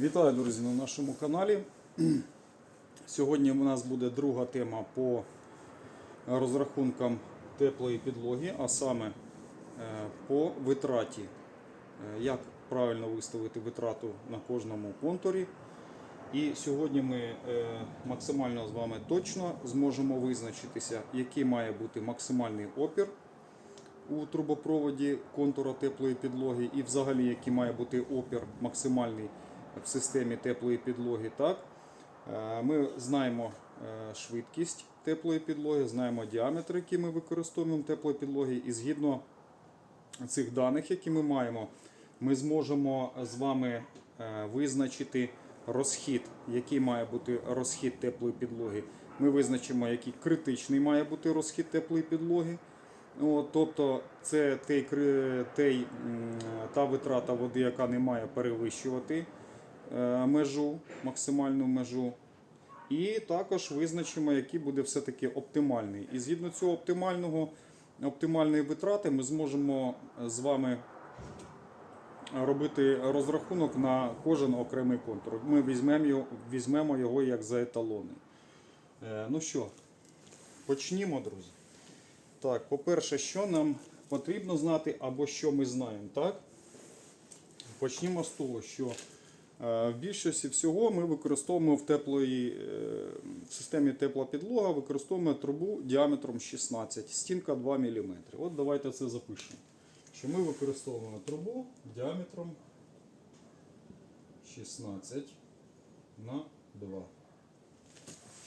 Вітаю, друзі, на нашому каналі. Сьогодні у нас буде друга тема по розрахункам теплої підлоги, а саме е, по витраті. Е, Як правильно виставити витрату на кожному контурі. І сьогодні ми е, максимально з вами точно зможемо визначитися, який має бути максимальний опір у трубопроводі контура теплої підлоги і взагалі який має бути опір максимальний в системі теплої підлоги. Так? Е, Ми знаємо е, швидкість теплої підлоги, знаємо діаметр, який ми використовуємо теплої підлоги, і згідно цих даних, які ми маємо, ми зможемо з вами е, визначити розхід, який має бути розхід теплої підлоги. Ми визначимо, який критичний має бути розхід теплої підлоги. От, тобто це той, той, та витрата води, яка не має перевищувати межу, максимальну межу. І також визначимо, який буде все-таки оптимальний. І згідно цього оптимального, оптимальної витрати ми зможемо з вами робити розрахунок на кожен окремий контур. Ми візьмемо його, візьмемо його як за еталони. Е, Ну що, почнімо, друзі. Так, по-перше, що нам потрібно знати або що ми знаємо, так? Почнімо з того, що е, в більшості всього ми використовуємо в теплої, е, в системі тепла підлога, використовуємо трубу діаметром 16, стінка 2 мм. От давайте це запишемо. Що ми використовуємо трубу діаметром 16 на 2.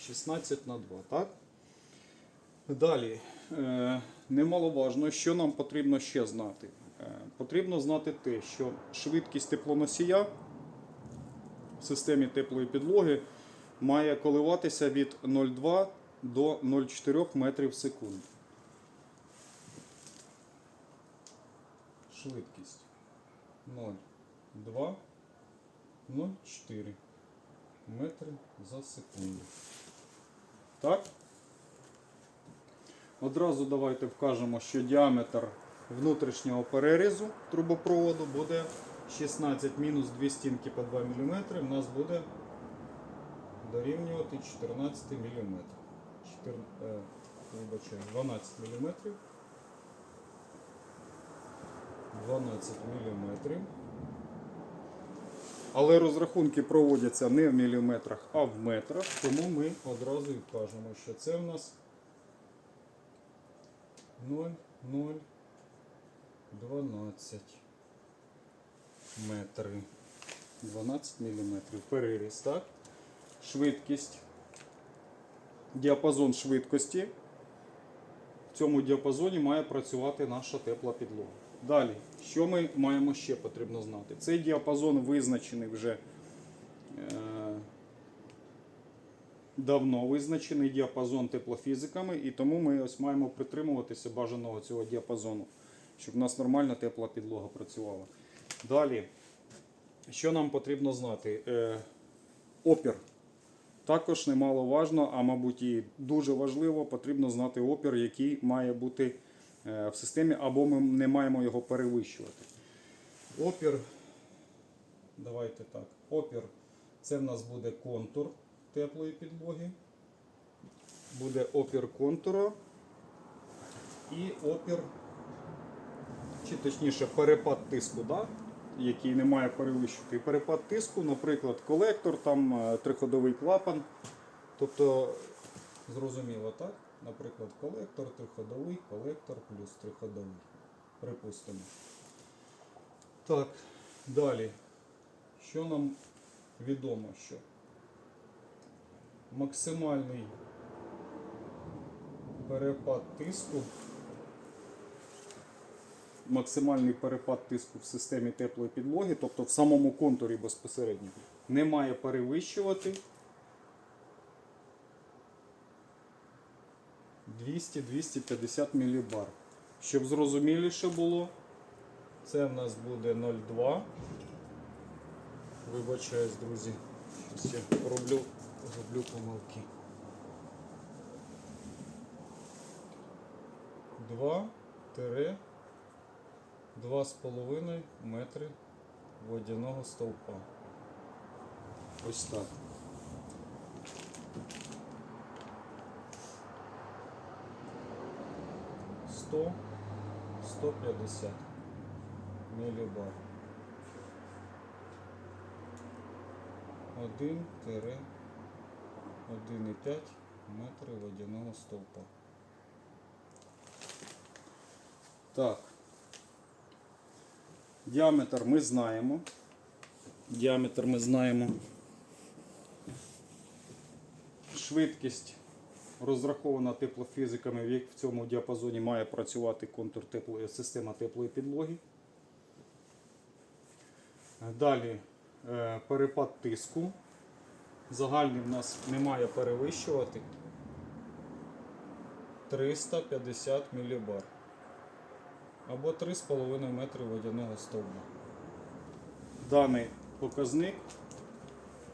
16 на 2, так? Далі, е, немаловажно, що нам потрібно ще знати. Е, Потрібно знати те, що швидкість теплоносія системі теплої підлоги має коливатися від 0,2 до 0,4 метрів в секунду. Швидкість 0,2 0,4 метри за секунду. Так? Одразу давайте вкажемо, що діаметр внутрішнього перерізу трубопроводу буде 16 мінус 2 стінки по 2 мм. У нас буде дорівнювати 14 мм. 4, е, вибачаю, 12 мм. 12 мм. Але розрахунки проводяться не в міліметрах, а в метрах, тому ми одразу і кажемо, що це в нас 0, 0, 12 метри. 12 мм. Переріз, так? Швидкість. Діапазон швидкості. В цьому діапазоні має працювати наша тепла підлога. Далі, що ми маємо ще потрібно знати? Цей діапазон визначений вже е, давно визначений діапазон теплофізиками, і тому ми ось маємо притримуватися бажаного цього діапазону, щоб у нас нормальна тепла підлога працювала. Далі, що нам потрібно знати? Е, опір. Також немаловажно, а мабуть і дуже важливо, потрібно знати опір, який має бути е, в системі, або ми не маємо його перевищувати. Опір, давайте так, опір це в нас буде контур теплої підлоги. Буде опір контура і опір, чи точніше перепад тиску, да? Який не має перевищувати. Перепад тиску, наприклад, колектор, там е, триходовий клапан. Тобто, зрозуміло, так? Наприклад, колектор, триходовий, колектор плюс триходовий. Припустимо. Так, далі. Що нам відомо, що максимальний перепад тиску. Максимальний перепад тиску в системі теплої підлоги, тобто в самому контурі безпосередньо, не має перевищувати 200-250 мілібар. Щоб зрозуміліше було, це в нас буде 0,2. Вибачаюсь, друзі. Щось я роблю, роблю помилки. 2 тире 2,5 метри водяного стовпа. Ось так. Сто, сто п'ятдесят мілібар. Один тире 1,5 метри водяного стовпа. Так. Діаметр ми знаємо. Діаметр ми знаємо. Швидкість розрахована теплофізиками, в як- в цьому діапазоні має працювати контур теплої, система теплої підлоги. Далі е, перепад тиску. Загальний в нас не має перевищувати 350 мілібар або 3,5 метри водяного стовба. Даний показник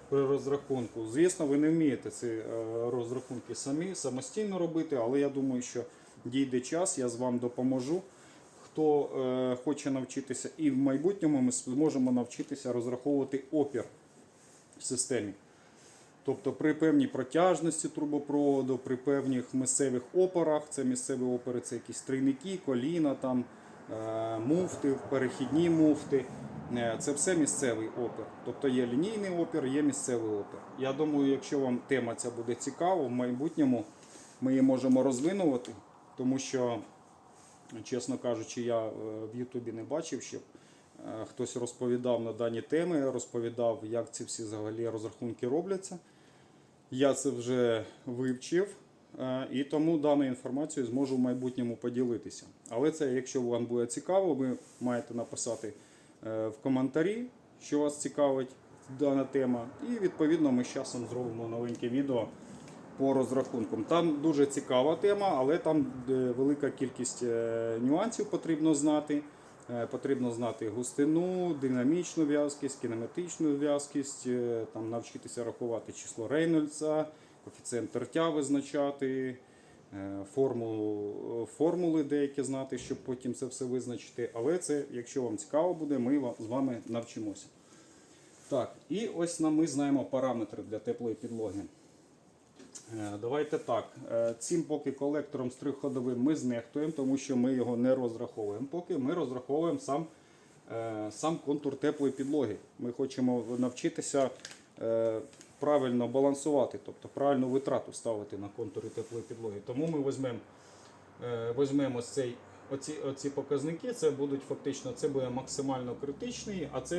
при розрахунку. Звісно, ви не вмієте ці е, розрахунки самі самостійно робити, але я думаю, що дійде час, я з вам допоможу. Хто е, хоче навчитися, і в майбутньому ми зможемо навчитися розраховувати опір в системі. Тобто при певній протяжності трубопроводу, при певних місцевих опорах, це місцеві опори, це якісь трійники, коліна, там, муфти, перехідні муфти. Е, Це все місцевий опір. Тобто є лінійний опір, є місцевий опір. Я думаю, якщо вам тема ця буде цікава, в майбутньому ми її можемо розвинувати, тому що, чесно кажучи, я е, в Ютубі не бачив, щоб е, хтось розповідав на дані теми, розповідав, як ці всі взагалі розрахунки робляться. Я це вже вивчив е, і тому даною інформацією зможу в майбутньому поділитися. Але це, якщо вам буде цікаво, ви маєте написати е, в коментарі, що вас цікавить дана тема. І відповідно ми з часом зробимо новеньке відео по розрахункам. Там дуже цікава тема, але там е, велика кількість е, нюансів потрібно знати. Е, Потрібно знати густину, динамічну в'язкість, кінематичну в'язкість, е, навчитися рахувати число Рейнольдса, коефіцієнт тертя визначати, е, формулу, формули деякі знати, щоб потім це все визначити. Але це, якщо вам цікаво буде, ми з вами навчимося. Так, і ось ми знаємо параметри для теплої підлоги. Е, Давайте так. е, Цим поки колектором з трьохходовим ми знехтуємо, тому що ми його не розраховуємо. Поки ми розраховуємо сам, сам контур теплої підлоги. Ми хочемо навчитися правильно балансувати, тобто правильну витрату ставити на контури теплої підлоги. Тому ми візьмемо е, візьмемо оці, оці показники, це будуть фактично це буде максимально критичний, а це